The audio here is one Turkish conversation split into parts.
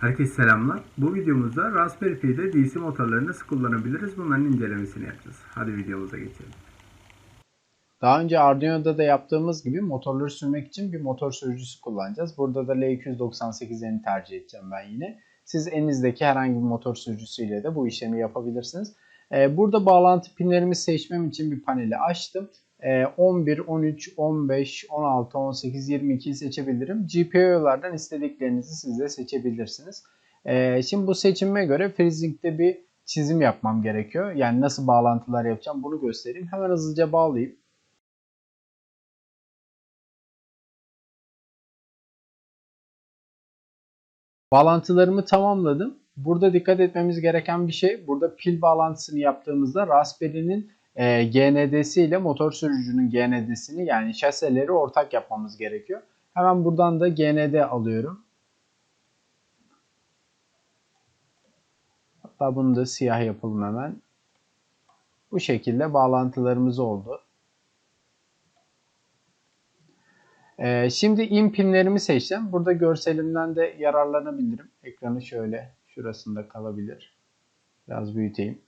Herkese selamlar. Bu videomuzda Raspberry Pi'de DC motorlarını nasıl kullanabiliriz bunların incelemesini yapacağız. Hadi videomuza geçelim. Daha önce Arduino'da da yaptığımız gibi motorları sürmek için bir motor sürücüsü kullanacağız. Burada da L298'lerini tercih edeceğim ben yine. Siz elinizdeki herhangi bir motor sürücüsüyle de bu işlemi yapabilirsiniz. Ee, Burada bağlantı pinlerimi seçmem için bir paneli açtım. Ee, 11, 13, 15, 16, 18, 22'yi seçebilirim. GPIO'lardan istediklerinizi siz de seçebilirsiniz. Ee, Şimdi bu seçime göre FreeSync'te bir çizim yapmam gerekiyor. Yani nasıl bağlantılar yapacağım bunu göstereyim. Hemen hızlıca bağlayayım. Bağlantılarımı tamamladım. Burada dikkat etmemiz gereken bir şey, burada pil bağlantısını yaptığımızda Raspberry'nin e, GND'si ile motor sürücünün GND'sini yani şaseleri ortak yapmamız gerekiyor. Hemen buradan da GND alıyorum. Hatta bunu da siyah yapalım hemen. Bu şekilde bağlantılarımız oldu. Ee, şimdi in pinlerimi seçtim. Burada görselimden de yararlanabilirim. Ekranı şöyle şurasında kalabilir. Biraz büyüteyim.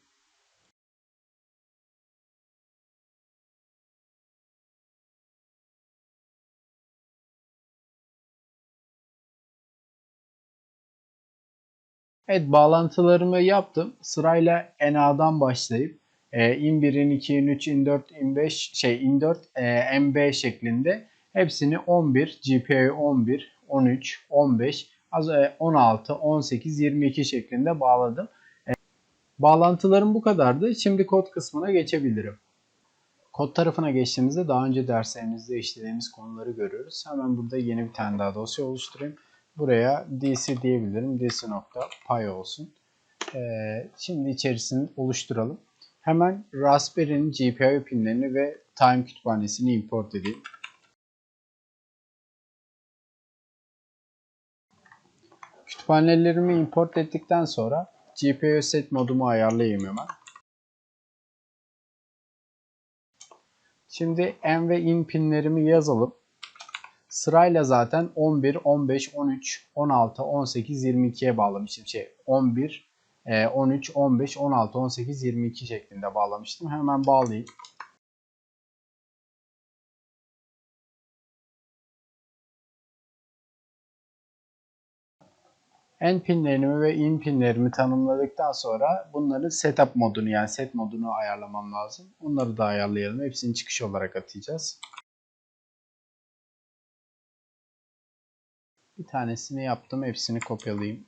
Evet bağlantılarımı yaptım. Sırayla NA'dan başlayıp e, in 1, in 2, in 3, in 4, in 5 şey in 4 e, MB şeklinde hepsini 11, GPIO 11, 13, 15, az e, 16, 18, 22 şeklinde bağladım. E, bağlantılarım bu kadardı. Şimdi kod kısmına geçebilirim. Kod tarafına geçtiğimizde daha önce derslerimizde işlediğimiz konuları görüyoruz. Hemen burada yeni bir tane daha dosya oluşturayım. Buraya dc diyebilirim. dc.py olsun. Ee, şimdi içerisini oluşturalım. Hemen Raspberry'nin GPIO pinlerini ve time kütüphanesini import edeyim. Kütüphanelerimi import ettikten sonra GPIO set modumu ayarlayayım hemen. Şimdi en ve in pinlerimi yazalım. Sırayla zaten 11, 15, 13, 16, 18, 22'ye bağlamıştım. Şey 11, 13, 15, 16, 18, 22 şeklinde bağlamıştım. Hemen bağlayayım. End pinlerimi ve in pinlerimi tanımladıktan sonra bunların setup modunu yani set modunu ayarlamam lazım. Onları da ayarlayalım. Hepsini çıkış olarak atacağız. Bir tanesini yaptım. Hepsini kopyalayayım.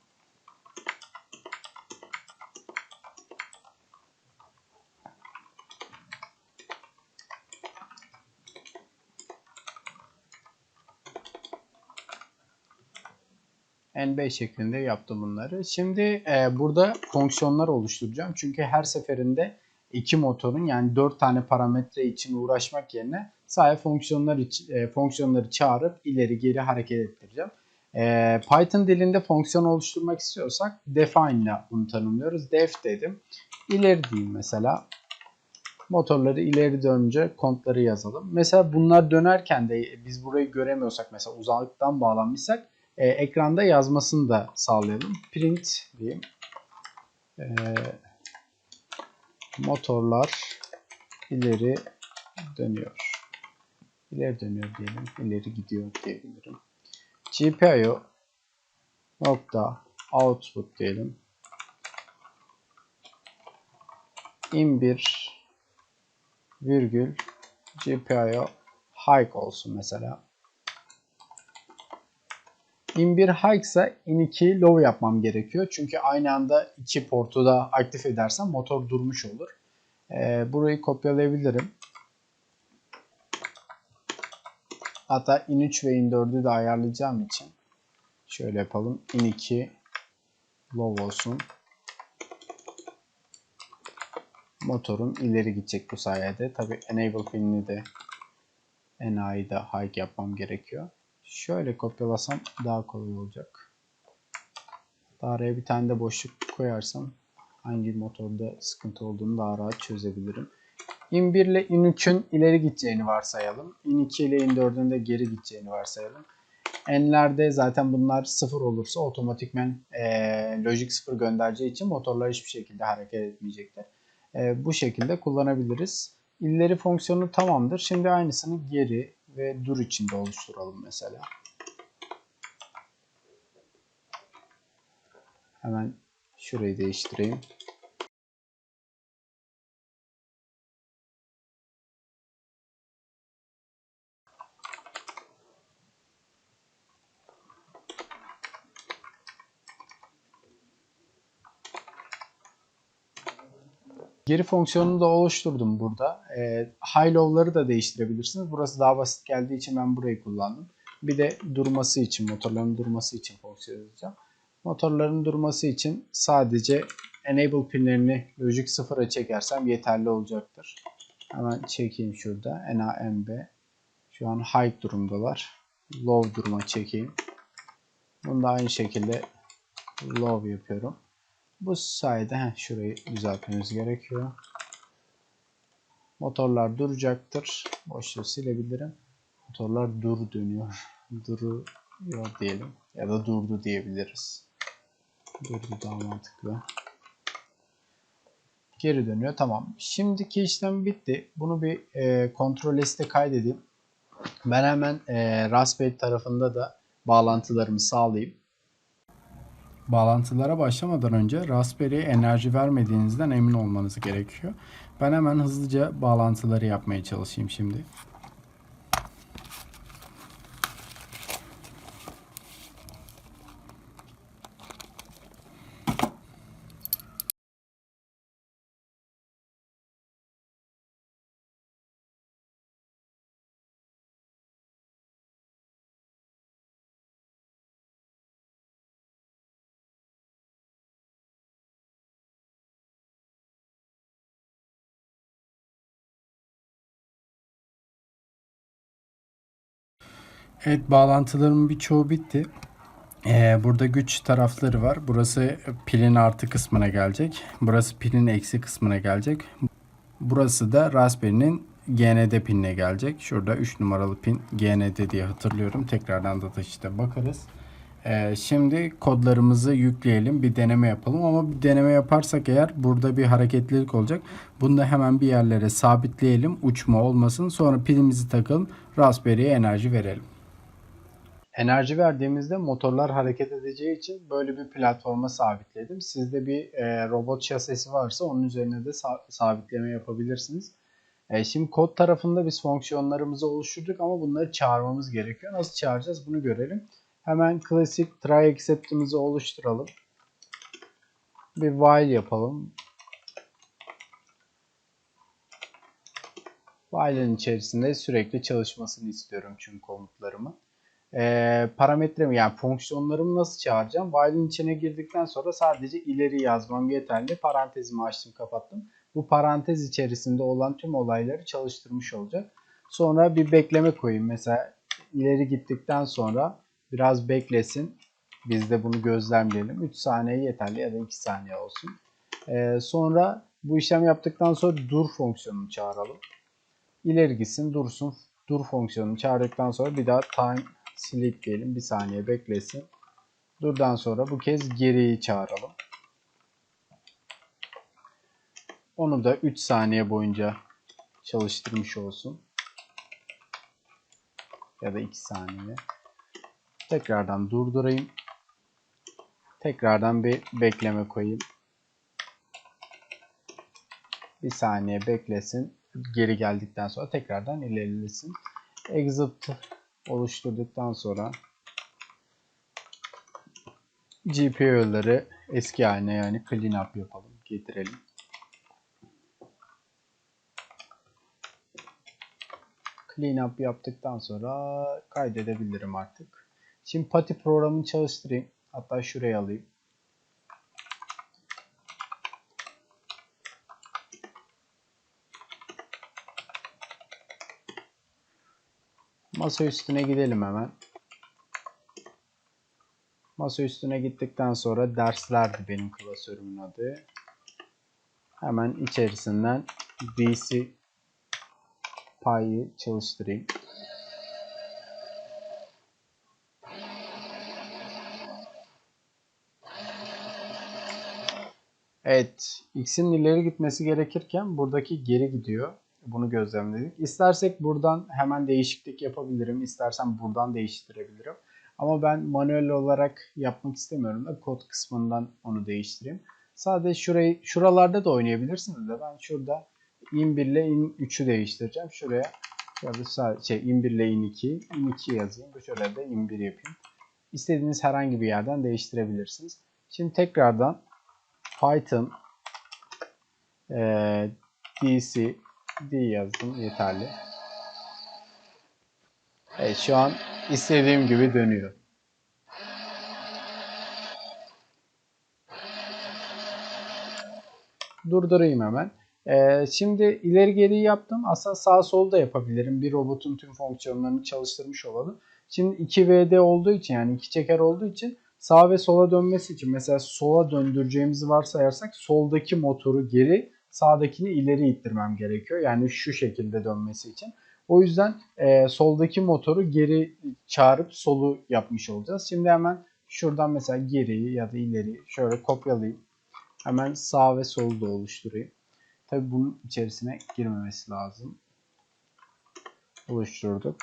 N5 şeklinde yaptım bunları. Şimdi e, burada fonksiyonlar oluşturacağım. Çünkü her seferinde iki motorun yani 4 tane parametre için uğraşmak yerine sadece fonksiyonlar e, fonksiyonları çağırıp ileri geri hareket ettireceğim. E, Python dilinde fonksiyon oluşturmak istiyorsak define ile bunu tanımlıyoruz. Def dedim. İleri diyeyim mesela. Motorları ileri dönünce kontları yazalım. Mesela bunlar dönerken de biz burayı göremiyorsak mesela uzaktan bağlanmışsak e, ekranda yazmasını da sağlayalım. Print diyeyim. E, motorlar ileri dönüyor. İleri dönüyor diyelim. İleri gidiyor diyebilirim. GPIO nokta output diyelim. in 1 virgül GPIO high olsun mesela. in 1 high ise in 2 low yapmam gerekiyor. Çünkü aynı anda iki portu da aktif edersem motor durmuş olur. Ee, burayı kopyalayabilirim. Hatta in 3 ve in 4'ü de ayarlayacağım için şöyle yapalım. in 2 low olsun. Motorun ileri gidecek bu sayede. Tabi enable pinini de NA'yı da high yapmam gerekiyor. Şöyle kopyalasam daha kolay olacak. Daha araya bir tane de boşluk koyarsam hangi motorda sıkıntı olduğunu daha rahat çözebilirim. İn 1 ile in 3'ün ileri gideceğini varsayalım. in 2 ile in 4'ün de geri gideceğini varsayalım. N'lerde zaten bunlar sıfır olursa otomatikmen e, Logic 0 göndereceği için motorlar hiçbir şekilde hareket etmeyecektir. E, bu şekilde kullanabiliriz. İlleri fonksiyonu tamamdır. Şimdi aynısını geri ve dur içinde oluşturalım mesela. Hemen şurayı değiştireyim. Geri fonksiyonunu da oluşturdum burada. E, high low'ları da değiştirebilirsiniz. Burası daha basit geldiği için ben burayı kullandım. Bir de durması için, motorların durması için fonksiyon yazacağım. Motorların durması için sadece enable pinlerini logic 0'a çekersem yeterli olacaktır. Hemen çekeyim şurada. NAMB. Şu an high durumdalar. Low duruma çekeyim. Bunu da aynı şekilde low yapıyorum. Bu sayede heh, şurayı düzeltmemiz gerekiyor. Motorlar duracaktır. Boşluğu silebilirim. Motorlar dur dönüyor. Duruyor diyelim. Ya da durdu diyebiliriz. Durdu daha mantıklı. Geri dönüyor. Tamam. Şimdiki işlem bitti. Bunu bir e, kontrol liste kaydedeyim. Ben hemen e, Raspberry tarafında da bağlantılarımı sağlayayım. Bağlantılara başlamadan önce Raspberry'e enerji vermediğinizden emin olmanız gerekiyor. Ben hemen hızlıca bağlantıları yapmaya çalışayım şimdi. Evet bağlantılarımın birçoğu bitti. Ee, burada güç tarafları var. Burası pilin artı kısmına gelecek. Burası pilin eksi kısmına gelecek. Burası da Raspberry'nin GND pinine gelecek. Şurada 3 numaralı pin GND diye hatırlıyorum. Tekrardan da işte bakarız. Ee, şimdi kodlarımızı yükleyelim. Bir deneme yapalım. Ama bir deneme yaparsak eğer burada bir hareketlilik olacak. Bunu da hemen bir yerlere sabitleyelim. Uçma olmasın. Sonra pilimizi takalım. Raspberry'e enerji verelim. Enerji verdiğimizde motorlar hareket edeceği için böyle bir platforma sabitledim. Sizde bir e, robot şasisi varsa onun üzerine de sa- sabitleme yapabilirsiniz. E, şimdi kod tarafında biz fonksiyonlarımızı oluşturduk ama bunları çağırmamız gerekiyor. Nasıl çağıracağız bunu görelim. Hemen klasik try accept'imizi oluşturalım. Bir while yapalım. While'ın içerisinde sürekli çalışmasını istiyorum çünkü komutlarımı e, parametremi yani fonksiyonlarımı nasıl çağıracağım? While'in içine girdikten sonra sadece ileri yazmam yeterli. Parantezimi açtım kapattım. Bu parantez içerisinde olan tüm olayları çalıştırmış olacak. Sonra bir bekleme koyayım. Mesela ileri gittikten sonra biraz beklesin. Biz de bunu gözlemleyelim. 3 saniye yeterli ya da 2 saniye olsun. Ee, sonra bu işlem yaptıktan sonra dur fonksiyonunu çağıralım. İleri gitsin dursun. Dur fonksiyonunu çağırdıktan sonra bir daha time sleep diyelim. Bir saniye beklesin. Durdan sonra bu kez geriyi çağıralım. Onu da 3 saniye boyunca çalıştırmış olsun. Ya da 2 saniye. Tekrardan durdurayım. Tekrardan bir bekleme koyayım. Bir saniye beklesin. Geri geldikten sonra tekrardan ilerlesin. Exit oluşturduktan sonra GPU'ları eski haline yani clean up yapalım, getirelim. Clean up yaptıktan sonra kaydedebilirim artık. Şimdi Pati programını çalıştırayım. Hatta şuraya alayım. Masa üstüne gidelim hemen. Masa üstüne gittikten sonra derslerdi benim klasörümün adı. Hemen içerisinden BC payı çalıştırayım. Evet. X'in ileri gitmesi gerekirken buradaki geri gidiyor. Bunu gözlemledik. İstersek buradan hemen değişiklik yapabilirim. İstersen buradan değiştirebilirim. Ama ben manuel olarak yapmak istemiyorum da kod kısmından onu değiştireyim. Sadece şurayı şuralarda da oynayabilirsiniz de ben şurada in1 ile in3'ü değiştireceğim. Şuraya ya da sadece şey in1 ile in2, in2 yazayım. Bu şuraya da in1 yapayım. İstediğiniz herhangi bir yerden değiştirebilirsiniz. Şimdi tekrardan Python e, DC D yazdım yeterli. Evet şu an istediğim gibi dönüyor. Durdurayım hemen. Ee, şimdi ileri geri yaptım. Aslında sağ sol da yapabilirim. Bir robotun tüm fonksiyonlarını çalıştırmış olalım. Şimdi 2VD olduğu için yani iki çeker olduğu için sağ ve sola dönmesi için mesela sola döndüreceğimizi varsayarsak soldaki motoru geri sağdakini ileri ittirmem gerekiyor. Yani şu şekilde dönmesi için. O yüzden e, soldaki motoru geri çağırıp solu yapmış olacağız. Şimdi hemen şuradan mesela geriyi ya da ileri şöyle kopyalayayım. Hemen sağ ve solu da oluşturayım. Tabi bunun içerisine girmemesi lazım. Oluşturduk.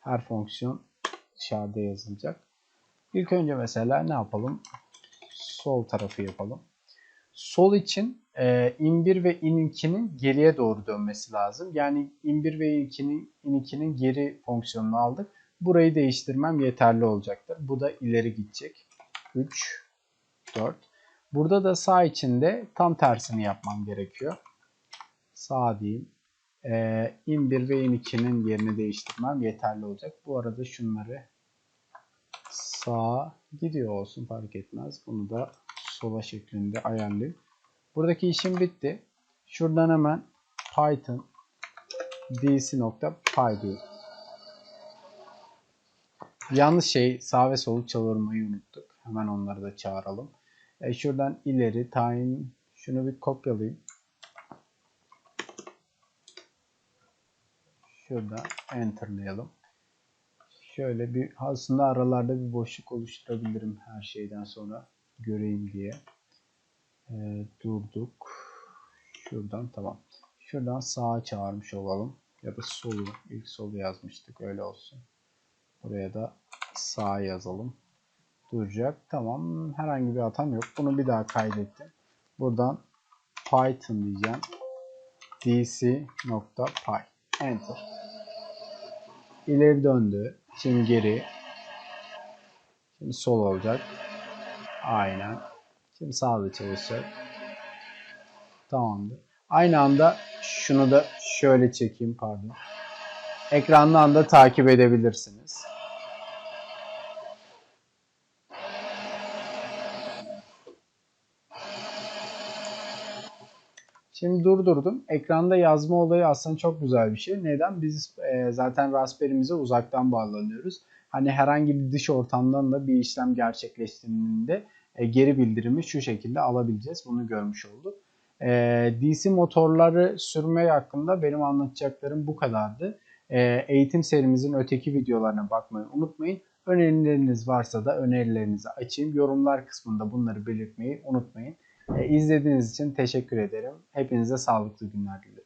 Her fonksiyon dışarıda yazılacak. İlk önce mesela ne yapalım? Sol tarafı yapalım. Sol için e, in1 ve in2'nin geriye doğru dönmesi lazım. Yani in1 ve in2'nin in2'nin geri fonksiyonunu aldık. Burayı değiştirmem yeterli olacaktır. Bu da ileri gidecek. 3 4 Burada da sağ içinde tam tersini yapmam gerekiyor. Sağ diyeyim. Ee, in1 ve in2'nin yerini değiştirmem yeterli olacak. Bu arada şunları sağa gidiyor olsun fark etmez. Bunu da sola şeklinde ayarlayayım. Buradaki işim bitti. Şuradan hemen python dc.py diyorum. Yanlış şey sağ ve solu çağırmayı unuttuk. Hemen onları da çağıralım. E şuradan ileri tayin şunu bir kopyalayayım. Şurada enterlayalım. Şöyle bir aslında aralarda bir boşluk oluşturabilirim her şeyden sonra göreyim diye. E, durduk. Şuradan tamam. Şuradan sağa çağırmış olalım. Ya da solu. İlk solu yazmıştık. Öyle olsun. Buraya da sağ yazalım duracak. Tamam. Herhangi bir hatam yok. Bunu bir daha kaydettim. Buradan Python diyeceğim. dc.py Enter. İleri döndü. Şimdi geri. Şimdi sol olacak. Aynen. Şimdi sağda çalışacak. Tamamdır. Aynı anda şunu da şöyle çekeyim pardon. Ekrandan da takip edebilirsiniz. Şimdi durdurdum. Ekranda yazma olayı aslında çok güzel bir şey. Neden? Biz e, zaten Raspberry'mize uzaktan bağlanıyoruz. Hani herhangi bir dış ortamdan da bir işlem gerçekleştiğinde e, geri bildirimi şu şekilde alabileceğiz. Bunu görmüş olduk. E, DC motorları sürme hakkında benim anlatacaklarım bu kadardı. E, eğitim serimizin öteki videolarına bakmayı unutmayın. Önerileriniz varsa da önerilerinizi açayım. Yorumlar kısmında bunları belirtmeyi unutmayın. E, izlediğiniz için teşekkür ederim. Hepinize sağlıklı günler dilerim.